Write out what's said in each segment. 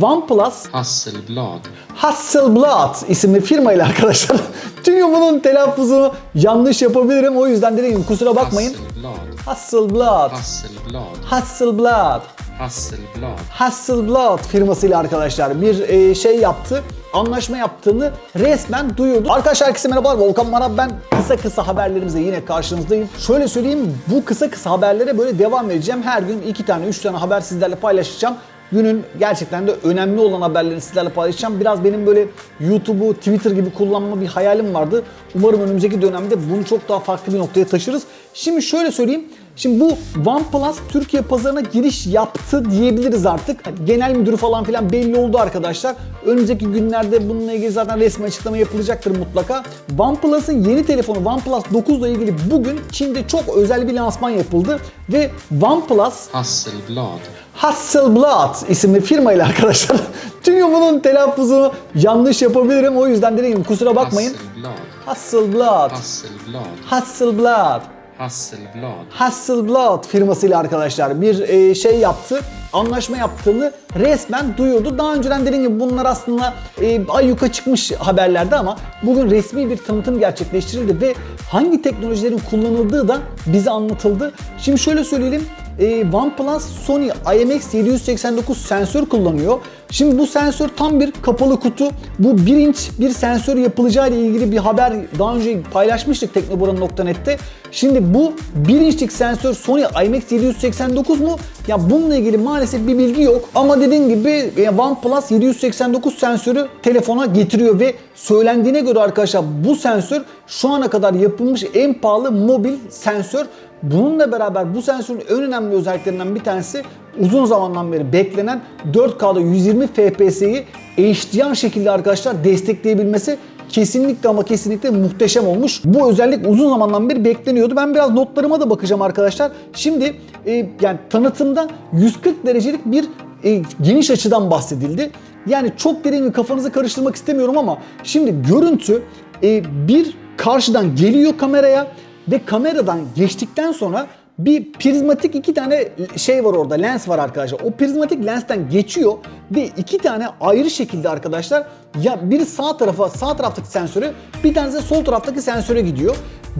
OnePlus Hasselblad. Hasselblad isimli firmayla arkadaşlar. Çünkü bunun telaffuzunu yanlış yapabilirim. O yüzden dediğim gibi kusura bakmayın. Hasselblad. Hasselblad. Hasselblad. Hasselblad. Hasselblad. Firmasıyla arkadaşlar bir e, şey yaptı. Anlaşma yaptığını resmen duyurdu. Arkadaşlar herkese merhabalar. Volkan Marab ben. Kısa kısa haberlerimizle yine karşınızdayım. Şöyle söyleyeyim bu kısa kısa haberlere böyle devam edeceğim. Her gün iki tane, üç tane haber sizlerle paylaşacağım. Günün gerçekten de önemli olan haberleri sizlerle paylaşacağım. Biraz benim böyle YouTube'u, Twitter gibi kullanma bir hayalim vardı. Umarım önümüzdeki dönemde bunu çok daha farklı bir noktaya taşırız. Şimdi şöyle söyleyeyim. Şimdi bu OnePlus Türkiye pazarına giriş yaptı diyebiliriz artık. Genel müdürü falan filan belli oldu arkadaşlar. Önümüzdeki günlerde bununla ilgili zaten resmi açıklama yapılacaktır mutlaka. OnePlus'ın yeni telefonu OnePlus 9 ile ilgili bugün Çin'de çok özel bir lansman yapıldı. Ve OnePlus Hasselblad. Hasselblad isimli firmayla arkadaşlar. Çünkü bunun telaffuzunu yanlış yapabilirim. O yüzden dediğim gibi kusura bakmayın. Hasselblad. Hasselblad. Hasselblad. Hasselblad. Hasselblad. Hasselblad firmasıyla arkadaşlar bir e, şey yaptı. Anlaşma yaptığını resmen duyurdu. Daha önceden dediğim gibi bunlar aslında e, ayyuka çıkmış haberlerde ama bugün resmi bir tanıtım gerçekleştirildi ve hangi teknolojilerin kullanıldığı da bize anlatıldı. Şimdi şöyle söyleyelim. E, OnePlus Sony IMX789 sensör kullanıyor. Şimdi bu sensör tam bir kapalı kutu. Bu 1 inç bir sensör yapılacağı ile ilgili bir haber daha önce paylaşmıştık teknoburan.net'te. Şimdi bu 1 inçlik sensör Sony IMX789 mu? Ya bununla ilgili maalesef bir bilgi yok. Ama dediğim gibi e, OnePlus 789 sensörü telefona getiriyor ve söylendiğine göre arkadaşlar bu sensör şu ana kadar yapılmış en pahalı mobil sensör. Bununla beraber bu sensörün en önemli özelliklerinden bir tanesi uzun zamandan beri beklenen 4K'da 120 FPS'yi HDR şekilde arkadaşlar destekleyebilmesi kesinlikle ama kesinlikle muhteşem olmuş. Bu özellik uzun zamandan beri bekleniyordu. Ben biraz notlarıma da bakacağım arkadaşlar. Şimdi e, yani tanıtımda 140 derecelik bir e, geniş açıdan bahsedildi. Yani çok dediğim gibi kafanızı karıştırmak istemiyorum ama şimdi görüntü e, bir karşıdan geliyor kameraya ve kameradan geçtikten sonra bir prizmatik iki tane şey var orada lens var arkadaşlar. O prizmatik lensten geçiyor ve iki tane ayrı şekilde arkadaşlar ya biri sağ tarafa sağ taraftaki sensöre bir tanesi de sol taraftaki sensöre gidiyor.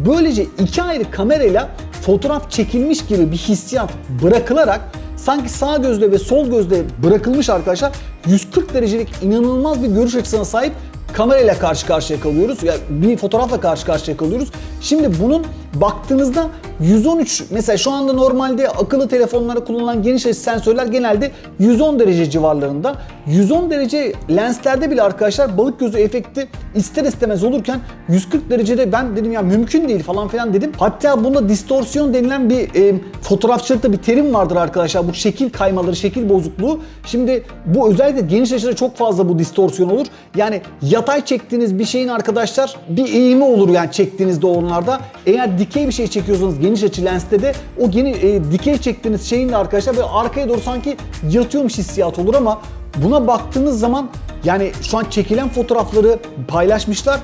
Böylece iki ayrı kamerayla fotoğraf çekilmiş gibi bir hissiyat bırakılarak sanki sağ gözle ve sol gözle bırakılmış arkadaşlar 140 derecelik inanılmaz bir görüş açısına sahip kamerayla karşı karşıya kalıyoruz. Ya bir fotoğrafla karşı karşıya kalıyoruz. Şimdi bunun baktığınızda 113 mesela şu anda normalde akıllı telefonlarda kullanılan geniş açı sensörler genelde 110 derece civarlarında. 110 derece lenslerde bile arkadaşlar balık gözü efekti ister istemez olurken 140 derecede ben dedim ya mümkün değil falan filan dedim. Hatta bunda distorsiyon denilen bir e, fotoğrafçılıkta bir terim vardır arkadaşlar. Bu şekil kaymaları, şekil bozukluğu. Şimdi bu özellikle geniş açıda çok fazla bu distorsiyon olur. Yani yatay çektiğiniz bir şeyin arkadaşlar bir eğimi olur yani çektiğinizde onlarda. Eğer dikey bir şey çekiyorsanız geniş açı lenste de o geni, e, dikey çektiğiniz şeyin de arkadaşlar böyle arkaya doğru sanki yatıyormuş hissiyat olur ama buna baktığınız zaman yani şu an çekilen fotoğrafları paylaşmışlar.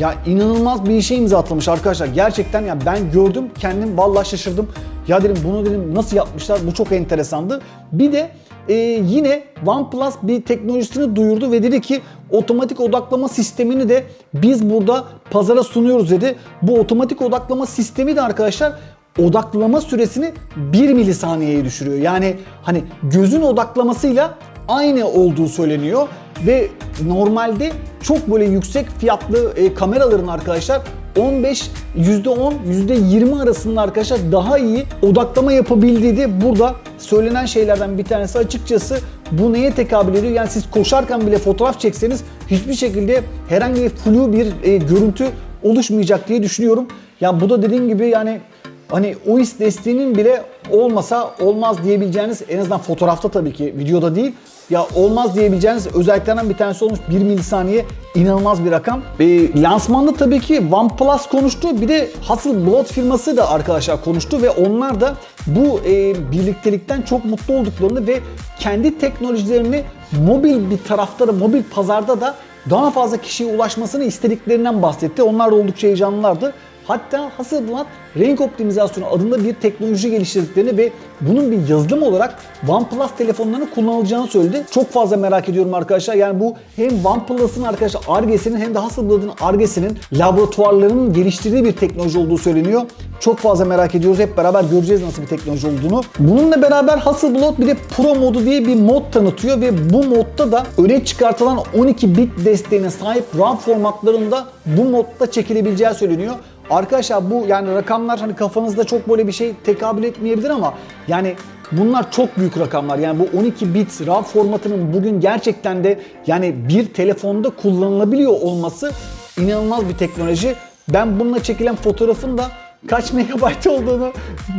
Ya inanılmaz bir işe imza atılmış arkadaşlar. Gerçekten ya ben gördüm kendim vallahi şaşırdım. Ya dedim bunu dedim nasıl yapmışlar bu çok enteresandı. Bir de e, yine OnePlus bir teknolojisini duyurdu ve dedi ki otomatik odaklama sistemini de biz burada pazara sunuyoruz dedi. Bu otomatik odaklama sistemi de arkadaşlar odaklama süresini 1 milisaniyeye düşürüyor. Yani hani gözün odaklamasıyla aynı olduğu söyleniyor ve normalde çok böyle yüksek fiyatlı e, kameraların arkadaşlar 15, %10, %20 arasında arkadaşlar daha iyi odaklama yapabildiği de burada söylenen şeylerden bir tanesi açıkçası bu neye tekabül ediyor? Yani siz koşarken bile fotoğraf çekseniz hiçbir şekilde herhangi bir flu bir e, görüntü oluşmayacak diye düşünüyorum. Ya bu da dediğim gibi yani hani OIS desteğinin bile olmasa olmaz diyebileceğiniz en azından fotoğrafta tabii ki videoda değil ya olmaz diyebileceğiniz özelliklerden bir tanesi olmuş 1 milisaniye inanılmaz bir rakam. E, lansmanda tabii ki OnePlus konuştu bir de Hasselblad firması da arkadaşlar konuştu ve onlar da bu e, birliktelikten çok mutlu olduklarını ve kendi teknolojilerini mobil bir tarafta da mobil pazarda da daha fazla kişiye ulaşmasını istediklerinden bahsetti. Onlar da oldukça heyecanlılardı. Hatta Hasselblad renk optimizasyonu adında bir teknoloji geliştirdiklerini ve bunun bir yazılım olarak OnePlus telefonlarının kullanılacağını söyledi. Çok fazla merak ediyorum arkadaşlar. Yani bu hem OnePlus'ın arkadaşlar Arge'sinin hem de Hasselblad'ın Arge'sinin laboratuvarlarının geliştirdiği bir teknoloji olduğu söyleniyor. Çok fazla merak ediyoruz. Hep beraber göreceğiz nasıl bir teknoloji olduğunu. Bununla beraber Hasselblad bir de Pro modu diye bir mod tanıtıyor ve bu modda da öne çıkartılan 12 bit desteğine sahip RAM formatlarında bu modda çekilebileceği söyleniyor. Arkadaşlar bu yani rakamlar hani kafanızda çok böyle bir şey tekabül etmeyebilir ama yani bunlar çok büyük rakamlar. Yani bu 12 bit RAM formatının bugün gerçekten de yani bir telefonda kullanılabiliyor olması inanılmaz bir teknoloji. Ben bununla çekilen fotoğrafın da kaç megabayt olduğunu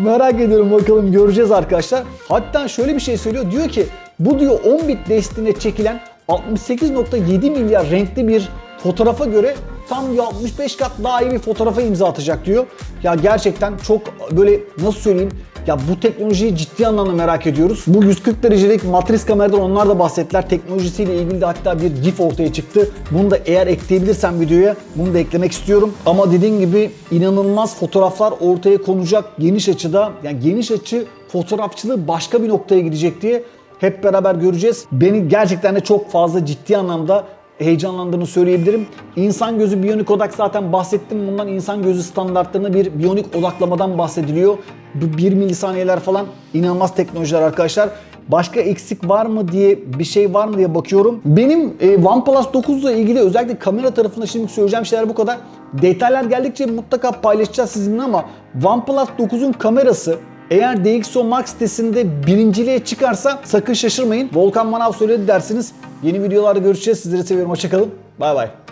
merak ediyorum bakalım göreceğiz arkadaşlar. Hatta şöyle bir şey söylüyor diyor ki bu diyor 10 bit desteğine çekilen 68.7 milyar renkli bir fotoğrafa göre tam diyor 65 kat daha iyi bir fotoğrafa imza atacak diyor. Ya gerçekten çok böyle nasıl söyleyeyim ya bu teknolojiyi ciddi anlamda merak ediyoruz. Bu 140 derecelik matris kameradan onlar da bahsettiler. Teknolojisiyle ilgili de hatta bir GIF ortaya çıktı. Bunu da eğer ekleyebilirsem videoya bunu da eklemek istiyorum. Ama dediğim gibi inanılmaz fotoğraflar ortaya konacak geniş açıda. Yani geniş açı fotoğrafçılığı başka bir noktaya gidecek diye hep beraber göreceğiz. Beni gerçekten de çok fazla ciddi anlamda heyecanlandığını söyleyebilirim. İnsan gözü biyonik odak zaten bahsettim. Bundan insan gözü standartlarına bir biyonik odaklamadan bahsediliyor. Bu 1 milisaniyeler falan inanılmaz teknolojiler arkadaşlar. Başka eksik var mı diye bir şey var mı diye bakıyorum. Benim e, OnePlus 9 ile ilgili özellikle kamera tarafında şimdi söyleyeceğim şeyler bu kadar. Detaylar geldikçe mutlaka paylaşacağız sizinle ama OnePlus 9'un kamerası eğer DxO Max sitesinde birinciliğe çıkarsa sakın şaşırmayın. Volkan Manav söyledi dersiniz. Yeni videolarda görüşeceğiz. Sizleri seviyorum. Hoşçakalın. Bay bay.